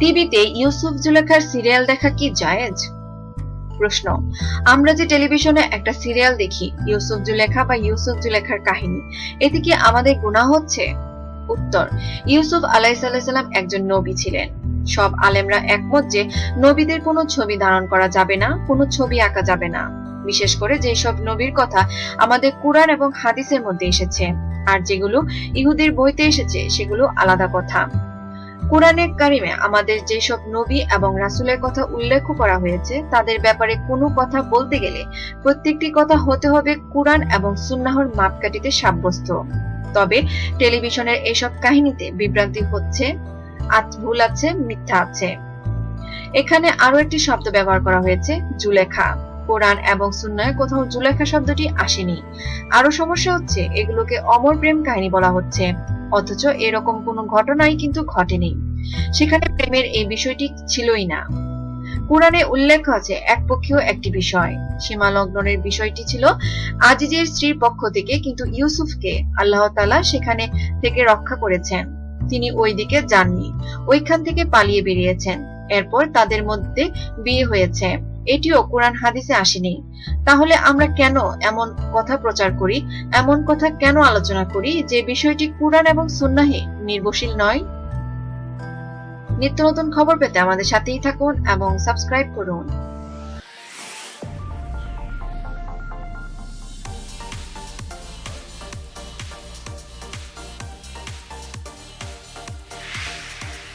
টিভিতে ইউসুফ জুলেখার সিরিয়াল দেখা কি জায়েজ? প্রশ্ন, আমরা যে টেলিভিশনে একটা সিরিয়াল দেখি, ইউসুফ জুলেখা বা ইউসুফ জুলেখার কাহিনী, এতে কি আমাদের গুনাহ হচ্ছে? উত্তর, ইউসুফ আলাইসাল্লাম একজন নবী ছিলেন। সব আলেমরা একমত যে নবীদের কোনো ছবি ধারণ করা যাবে না, কোনো ছবি আঁকা যাবে না। বিশেষ করে যেসব নবীর কথা আমাদের কোরআন এবং হাদিসের মধ্যে এসেছে, আর যেগুলো ইহুদির বইতে এসেছে, সেগুলো আলাদা কথা। কোরআনে কারিমে আমাদের যেসব নবী এবং রাসূলের কথা উল্লেখ করা হয়েছে, তাদের ব্যাপারে কোনো কথা বলতে গেলে প্রত্যেকটি কথা হতে হবে কোরআন এবং সুন্নাহর মাপকাঠিতে সাব্যস্ত। তবে টেলিভিশনের এসব কাহিনীতে বিভ্রান্তি হচ্ছে ভুল আছে, মিথ্যা আছে। এখানে আরও একটি শব্দ ব্যবহার করা হয়েছে, জুলেখা। কোরআন এবং সুন্নায় কোথাও জুলেখা শব্দটি আসেনি। আরও সমস্যা হচ্ছে, এগুলোকে অমর প্রেম কাহিনী বলা হচ্ছে। অথচ এরকম কোনো ঘটনাই কিন্তু ঘটেনি। সেখানে প্রেমের এই বিষয়টি ছিলই না। কোরআনে উল্লেখ আছে একপক্ষীয় একটি বিষয়। সীমা লগ্নের বিষয়টি ছিল আজিজের স্ত্রীর পক্ষ থেকে, কিন্তু ইউসুফকে আল্লাহ তাআলা সেখানে থেকে রক্ষা করেছেন। তিনি ওই দিকে যাননি, ওইখান থেকে পালিয়ে বেরিয়েছেন। এরপর তাদের মধ্যে বিয়ে হয়েছে। এটিও কোরআন হাদিসে আসেনি। তাহলে আমরা কেন এমন কথা প্রচার করি, এমন কথা কেন আলোচনা করি যে বিষয়টি কোরআন এবং সুন্নাহে নির্ভরশীল নয়? নিত্য নতুন খবর পেতে আমাদের সাথেই থাকুন এবং সাবস্ক্রাইব করুন।